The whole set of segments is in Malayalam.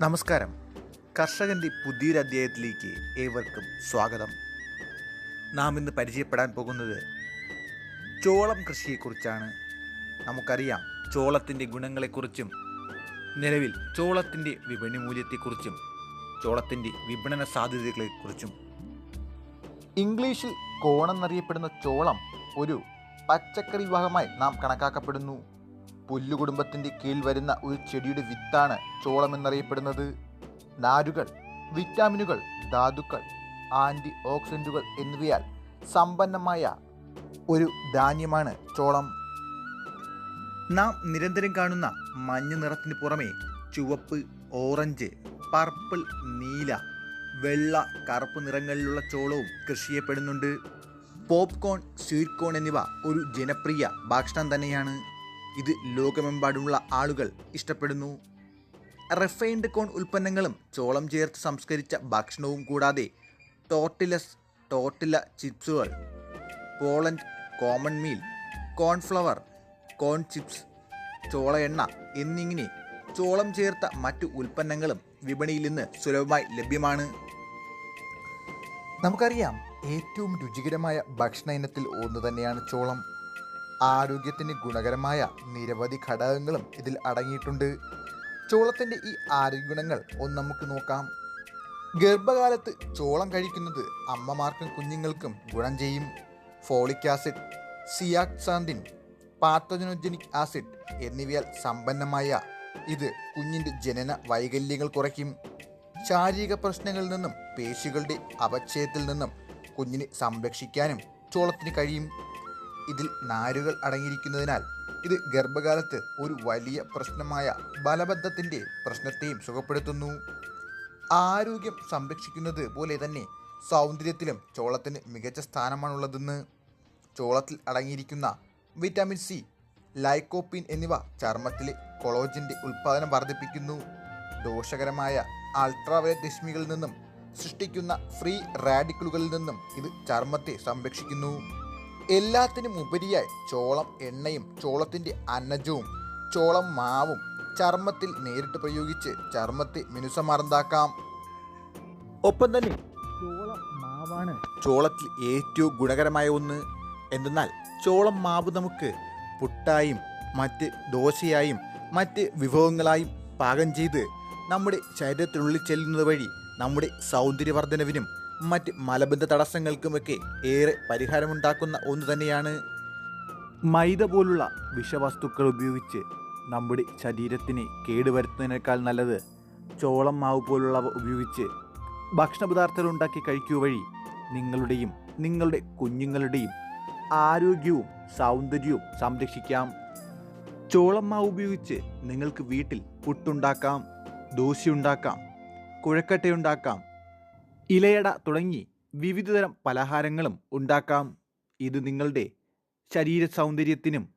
നമസ്കാരം. കർഷകന്റെ പുതിയൊരു അധ്യായത്തിലേക്ക് ഏവർക്കും സ്വാഗതം. നാം ഇന്ന് പരിചയപ്പെടാൻ പോകുന്നത് ചോളം കൃഷിയെക്കുറിച്ചാണ്. നമുക്കറിയാം ചോളത്തിന്റെ ഗുണങ്ങളെക്കുറിച്ചും നിലവിൽ ചോളത്തിന്റെ വിപണി മൂല്യത്തെക്കുറിച്ചും ചോളത്തിന്റെ വിപണന സാധ്യതകളെക്കുറിച്ചും. ഇംഗ്ലീഷിൽ കോണെന്നറിയപ്പെടുന്ന ചോളം ഒരു പച്ചക്കറി വിഭാഗമായി നാം കണക്കാക്കപ്പെടുന്നു. പുല്ലുകുടുംബത്തിന്റെ കീഴിൽ വരുന്ന ഒരു ചെടിയുടെ വിത്താണ് ചോളം എന്നറിയപ്പെടുന്നത് നാരുകൾ വിറ്റാമിനുകൾ ധാതുക്കൾ ആന്റി ഓക്സിഡന്റുകൾ എന്നിവയാൽ സമ്പന്നമായ ഒരു ധാന്യമാണ് ചോളം. നാം നിരന്തരം കാണുന്ന മഞ്ഞ നിറത്തിന് പുറമെ ചുവപ്പ് ഓറഞ്ച് പർപ്പിൾ നീല വെള്ള കറുപ്പ് നിറങ്ങളിലുള്ള ചോളവും കൃഷി ചെയ്യപ്പെടുന്നുണ്ട്. പോപ്കോൺ സ്വീറ്റ് കോൺ എന്നിവ ഒരു ജനപ്രിയ ഭക്ഷണം തന്നെയാണ്. ഇത് ലോകമെമ്പാടുമുള്ള ആളുകൾ ഇഷ്ടപ്പെടുന്നു. റിഫൈൻഡ് കോൺ ഉൽപ്പന്നങ്ങളും ചോളം ചേർത്ത് സംസ്കരിച്ച ഭക്ഷണവും കൂടാതെ tortillas tortilla ചിപ്സുകൾ polenta cornmeal cornflour corn chips Chola എണ്ണ എന്നിങ്ങനെ ചോളം ചേർത്ത മറ്റു ഉൽപ്പന്നങ്ങളും വിപണിയിൽ നിന്ന് സുലഭമായി ലഭ്യമാണ്. നമുക്കറിയാം ഏറ്റവും രുചികരമായ ഭക്ഷണ ഇനത്തിൽ ഒന്ന് തന്നെയാണ് ചോളം. ആരോഗ്യത്തിന് ഗുണകരമായ നിരവധി ഘടകങ്ങളും ഇതിൽ അടങ്ങിയിട്ടുണ്ട്. ചോളത്തിന്റെ ഈ ആരോഗ്യ ഗുണങ്ങൾ ഒന്ന് നമുക്ക് നോക്കാം. ഗർഭകാലത്ത് ചോളം കഴിക്കുന്നത് അമ്മമാർക്കും കുഞ്ഞുങ്ങൾക്കും ഗുണം ചെയ്യും. Folic acid zeaxanthin pantothenic acid എന്നിവയാൽ സമ്പന്നമായ ഇത് കുഞ്ഞിന്റെ ജനന വൈകല്യങ്ങൾ കുറയ്ക്കും. ശാരീരിക പ്രശ്നങ്ങളിൽ നിന്നും പേശികളുടെ അപക്ഷയത്തിൽ നിന്നും കുഞ്ഞിനെ സംരക്ഷിക്കാനും ചോളത്തിന് കഴിയും. ഇതിൽ നാരുകൾ അടങ്ങിയിരിക്കുന്നതിനാൽ ഇത് ഗർഭകാലത്ത് ഒരു വലിയ പ്രശ്നമായ ബലബദ്ധത്തിന്റെ പ്രശ്നത്തെയും സുഖപ്പെടുത്തുന്നു. ആരോഗ്യം സംരക്ഷിക്കുന്നത് പോലെ തന്നെ സൗന്ദര്യത്തിലും ചോളത്തിന് മികച്ച സ്ഥാനമാണുള്ളതെന്ന്. ചോളത്തിൽ അടങ്ങിയിരിക്കുന്ന വിറ്റാമിൻ സി ലൈക്കോപ്പിൻ എന്നിവ ചർമ്മത്തിലെ കൊളോജിന്റെ ഉൽപ്പാദനം വർദ്ധിപ്പിക്കുന്നു. ദോഷകരമായ അൾട്രാവയലറ്റ് രശ്മികളിൽ നിന്നും സൃഷ്ടിക്കുന്ന ഫ്രീ റാഡിക്കലുകളിൽ നിന്നും ഇത് ചർമ്മത്തെ സംരക്ഷിക്കുന്നു. എല്ലാത്തിനും ഉപരിയായി ചോളം എണ്ണയും ചോളത്തിന്റെ അന്നജവും ചോളം മാവും ചർമ്മത്തിൽ നേരിട്ട് പ്രയോഗിച്ച് ചർമ്മത്തെ മിനുസമാർന്നാക്കാം ഒപ്പം തന്നെ ചോളം മാവാണ്. ചോളത്തിൽ ഏറ്റവും ഗുണകരമായ ഒന്ന് എന്തെന്നാൽ ചോളം മാവ് നമുക്ക് പുട്ടായും മറ്റ് ദോശയായും മറ്റ് വിഭവങ്ങളായും പാകം ചെയ്ത് നമ്മുടെ ശരീരത്തിനുള്ളിൽ ചെല്ലുന്നത് വഴി നമ്മുടെ സൗന്ദര്യവർദ്ധനവിനും മറ്റ് മലബന്ധ തടസ്സങ്ങൾക്കുമൊക്കെ ഏറെ പരിഹാരമുണ്ടാക്കുന്ന ഒന്ന് തന്നെയാണ് മൈദ പോലുള്ള വിഷവസ്തുക്കൾ ഉപയോഗിച്ച് നമ്മുടെ ശരീരത്തിന് കേടുവരുത്തുന്നതിനേക്കാൾ നല്ലത് ചോളം മാവ് പോലുള്ളവ ഉപയോഗിച്ച് ഭക്ഷണപദാർത്ഥങ്ങൾ ഉണ്ടാക്കി കഴിക്കുക വഴി നിങ്ങളുടെയും നിങ്ങളുടെ കുഞ്ഞുങ്ങളുടെയും ആരോഗ്യവും സൗന്ദര്യവും സംരക്ഷിക്കാം. ചോളം മാവ് ഉപയോഗിച്ച് നിങ്ങൾക്ക് വീട്ടിൽ പുട്ടുണ്ടാക്കാം ദോശയുണ്ടാക്കാം കുഴക്കട്ടയുണ്ടാക്കാം ഇലയട തുടങ്ങി വിവിധതരം പലഹാരങ്ങളും ഉണ്ടാക്കാം. ഇത് നിങ്ങളുടെ ശരീര സൗന്ദര്യത്തിനും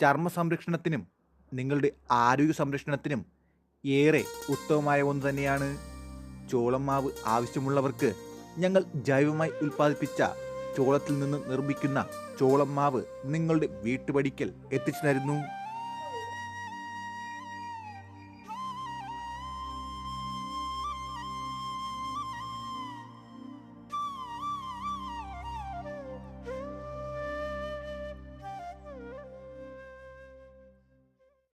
ചർമ്മ സംരക്ഷണത്തിനും നിങ്ങളുടെ ആരോഗ്യ സംരക്ഷണത്തിനും ഏറെ ഉത്തമമായ ഒന്ന് തന്നെയാണ്. ചോളം മാവ് ആവശ്യമുള്ളവർക്ക് ഞങ്ങൾ ജൈവമായി ഉൽപ്പാദിപ്പിച്ച ചോളത്തിൽ നിന്ന് നിർമ്മിക്കുന്ന ചോളം മാവ് നിങ്ങളുടെ വീട്ടുപടിക്കൽ എത്തിച്ചു തരുന്നു.